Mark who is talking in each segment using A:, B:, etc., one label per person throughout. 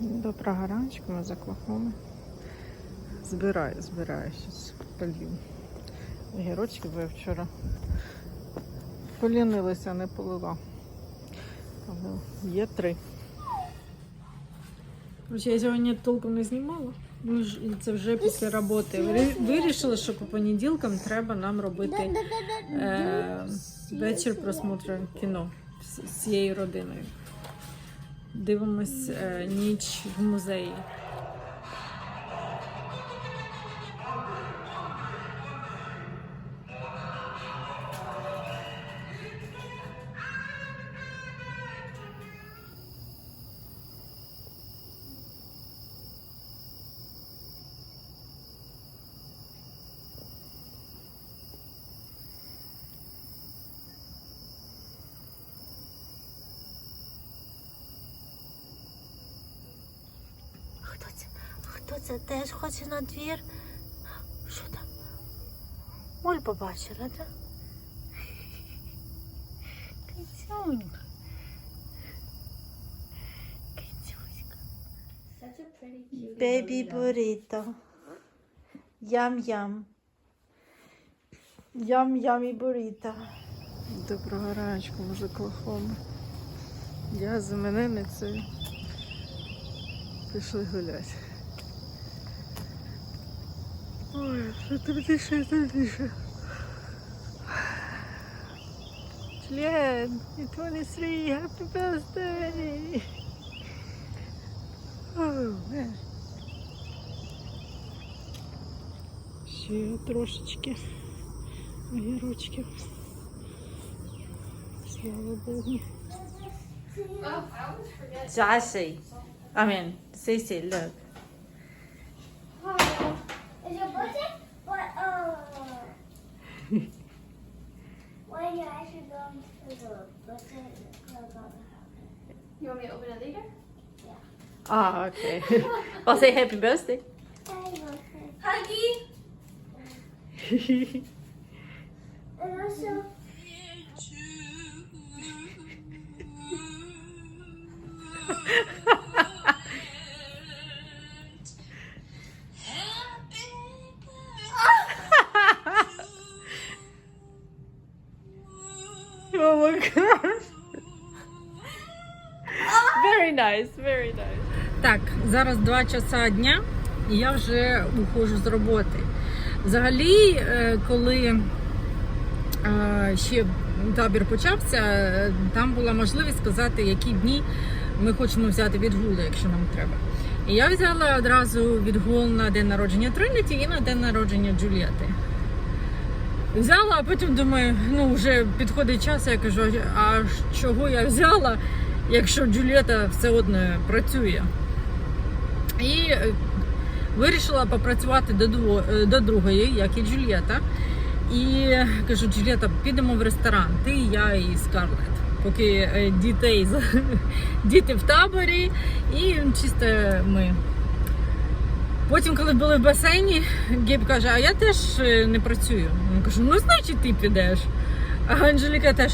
A: Доброго раночку, ми за Клахоми. Збираю, збираю щось полью. Огірочки, бо я вчора полінилася, не полила. Але є три. Короче, я сьогодні толком не знімала. Ми ж це вже після роботи. Вирі- Вирішили, що по понеділкам треба нам робити е, вечір просмотру кіно з цією родиною. Дивимось е, ніч в музеї.
B: Це теж хоче на двір? Що там? Моль побачила, так? Кицюнька. Кицюська. Бебі буріто. Ям-ям. Ям-ям і буріто.
A: Доброго раночку, ми за Клахоми. Я з іменинницею. Пішли гуляти. Ой, що тепліше, тепліше. Член, you 23, happy birthday! Oh, man. Ще трошечки огірочків. Слава Богу.
B: Джасі. I mean, Сисі, look.
C: Is your birthday? Why do I should go into the birthday.
D: You want me to open it later?
B: Yeah. Oh, okay. I'll say happy birthday.
D: Huggy.
C: and also.
A: Very nice, very nice. Так, зараз 2 часа дня і я вже уходжу з роботи. Взагалі, е, коли е, ще табір почався, е, там була можливість сказати, які дні ми хочемо взяти відгули, якщо нам треба. І я взяла одразу відгул на день народження Триніті і на день народження Джулієти. Взяла, а потім думаю, ну вже підходить час, я кажу, а чого я взяла, якщо Джульєта все одно працює. І е, вирішила попрацювати до, дво- е, до другої, як і Джульєта. І кажу, Джульєта, підемо в ресторан, ти, я і Скарлет. Поки е, дітей діти в таборі, і чисто ми. Потім, коли були в басейні, Геб каже, а я теж е, не працюю. Я кажу, ну значить ти підеш. А Анжеліка теж.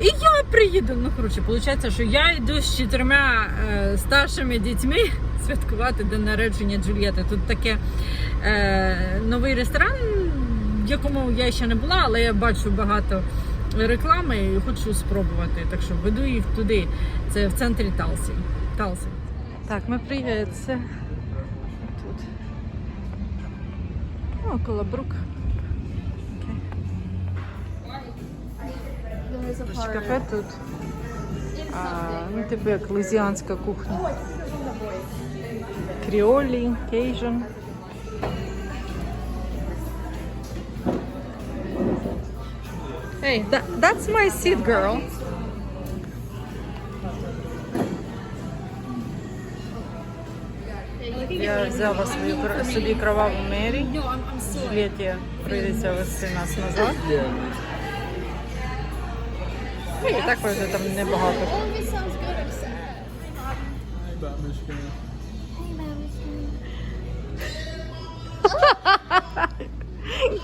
A: І я приїду. Ну, коротше, виходить, що я йду з чотирма е, старшими дітьми святкувати день народження Джульєти. Тут таке е, новий ресторан, в якому я ще не була, але я бачу багато реклами і хочу спробувати. Так що веду їх туди. Це в центрі Талсі. Талсі. Так, ми приїхали. О, колобрук.
D: Part.
A: кафе тут. А, ну, типу як лузіанська кухня. Кріолі, кейжен. Hey, that, that's my seat, girl. Я взяла свою собі кроваву Мері.
D: I'm
A: прийдеться вести нас назад. Ну, і так вже там небагато.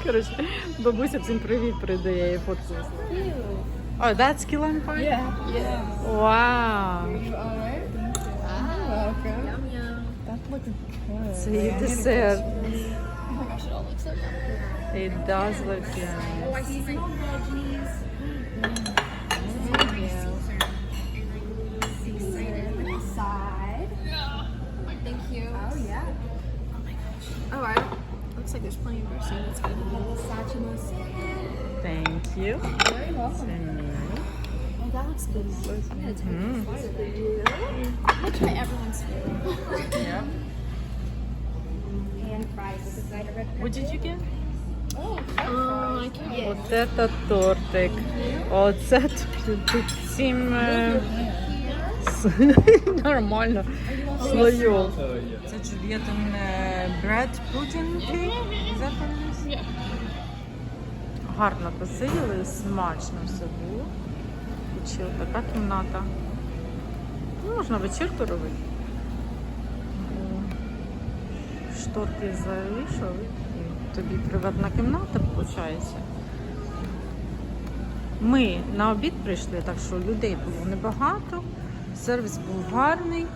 A: Коротше, бабуся всім привіт передає, я фотку. Oh, that's key lime?
D: Yeah. Yeah.
A: Wow.
D: You alright? Ah, welcome. looking good.
A: See man. dessert.
D: Oh my gosh, it all looks so yummy.
A: It does look yummy.
D: Oh, I see some veggies. Like there's plenty of dressing. That's good.
A: Thank you.
D: You're very welcome. Oh, that looks good.
A: Mm.
D: I'm gonna try everyone's food.
A: What did you get?
D: Oh, I
A: это тортик. Оце тут, тут сім е, с- нормально слоїв. Це what it is?
D: Yeah.
A: Гарно посиділи, смачно все було. Ще така кімната. Ну, Можна вечірку робити. Шторки завішали. Тобі приватна кімната, виходить. Ми на обід прийшли, так що людей було небагато, сервіс був гарний,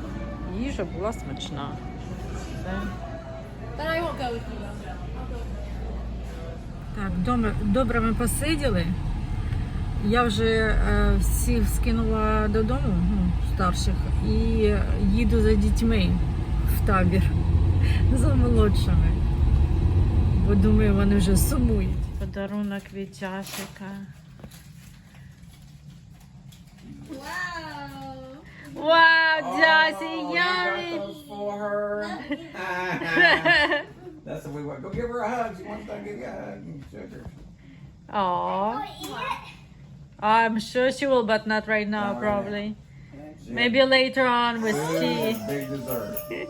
A: їжа була смачна. Так, добре, добре ми посиділи. Я вже е, всіх скинула додому, ну, старших, і їду за дітьми в табір за молодшими. Бо думаю, вони вже сумують. Подарунок від Чашика.
D: Wow.
A: Вау, Джасі,
E: Oh, you
A: ямі!
E: got those for her. That's the way we go. Give her a hug. She wants to give you a hug. and shake her.
A: Aw. I'm sure she will, but not right now,
E: Not right
A: probably.
E: She
A: Maybe later on with
E: had
A: tea.
E: Big dessert.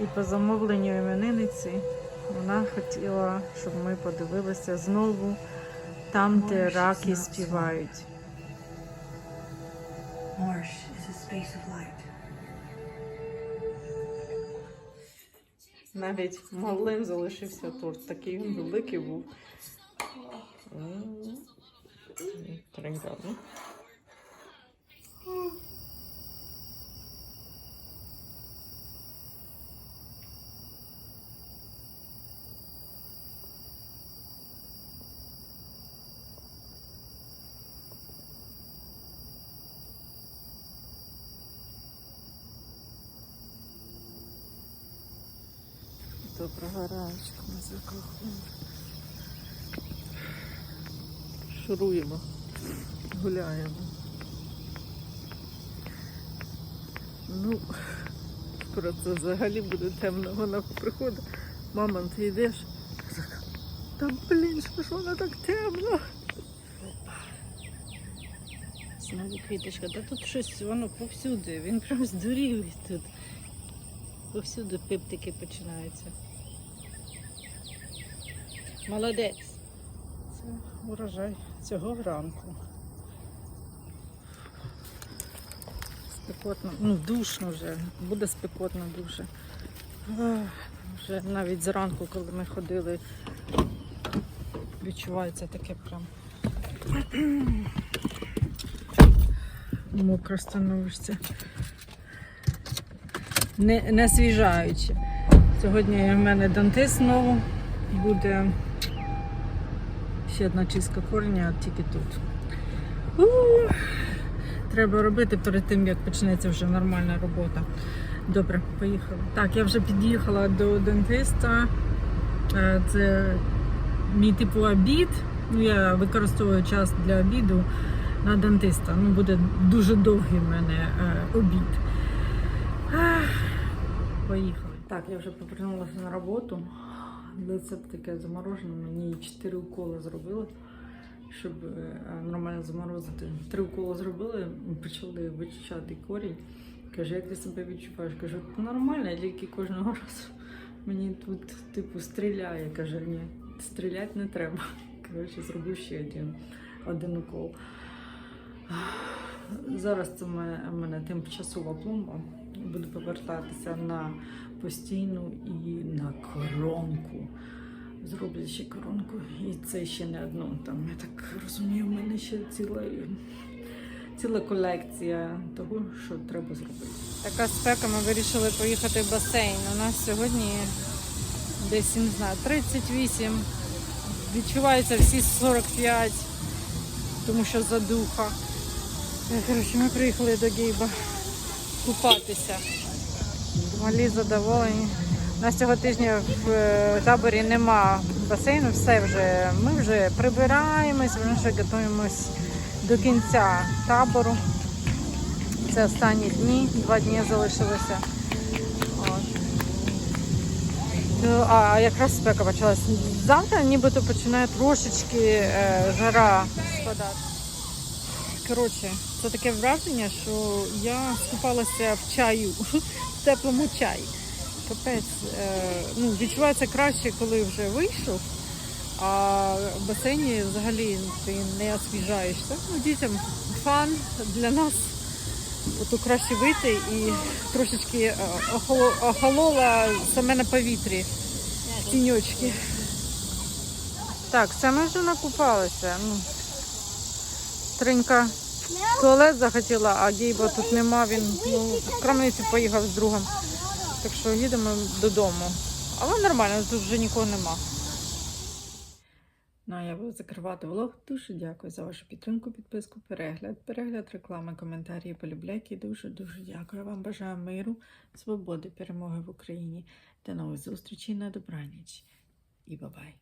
A: І по замовленню іменинниці вона хотіла, щоб ми подивилися знову там, де раки співають. Навіть малим залишився торт. Такий він великий був. М, Тринкарно. Доброго раночку, ми закохаємо. Шуруємо, гуляємо. Ну, скоро це взагалі буде темно. Вона приходить. Мама, ти йдеш? Та блін, що ж воно так темно. Знову квіточка, та тут щось воно повсюди. Він прям здурів тут. Повсюди пиптики починаються. Молодець. Це урожай цього ранку. Спекотно, ну душно вже, буде спекотно дуже. Вже навіть зранку, коли ми ходили, відчувається таке прям. Мокро становишся. Не, не свіжаючи. Сьогодні в мене дантист знову буде ще одна чистка кореня, тільки тут. У, Треба робити перед тим, як почнеться вже нормальна робота. Добре, поїхали. Так, я вже під'їхала до дантиста. Е, Це мій типу обід. Ну, я використовую час для обіду на дантиста. Ну, буде дуже довгий в мене е, обід. Поїхали. Так, я вже повернулася на роботу. Лице таке заморожене, мені 4 уколи зробили, щоб е, нормально заморозити. Три уколи зробили, почали вичищати корінь. Каже, як ти себе відчуваєш? Кажу, нормально, тільки кожного разу мені тут, типу, стріляє. Каже, ні, стріляти не треба. Коротше, зробив ще один, один укол. Зараз це в мене тимчасова пломба. Буду повертатися на постійну і на коронку. Зроблять ще коронку. І це ще не одну. Там, я так розумію, в мене ще ціла, ціла колекція того, що треба зробити. Така спека, ми вирішили поїхати в басейн. У нас сьогодні десь, не знаю, 38. Відчувається всі 45, тому що задуха. Коротше, ми приїхали до Гейба купатися. Малі задоволені. У нас цього тижня в е, таборі нема басейну, все вже. Ми вже прибираємось, ми вже готуємось до кінця табору. Це останні дні, два дні залишилося. От. Ну, а якраз спека почалась. Завтра нібито починає трошечки е, жара спадати. Коротше, це таке враження, що я скупалася в чаю, в теплому чаї. Капець, е, ну, відчувається краще, коли вже вийшов, а в басейні взагалі ти не освіжаєшся. Ну, дітям фан для нас. Ото краще вийти і трошечки е, охолола саме на повітрі тіньочки. Так, це ми вже накупалися. Ну, Тринька туалет захотіла, а Гейба тут нема. Він ну, в крамницю поїхав з другом. Так що їдемо додому. Але нормально, тут вже нікого нема. Ну, я буду закривати влог. Дуже дякую за вашу підтримку, підписку, перегляд, перегляд, реклами, коментарі, полюбляйки. Дуже дуже дякую. Вам бажаю миру, свободи, перемоги в Україні. До нових зустрічей на добраніч. І бабай!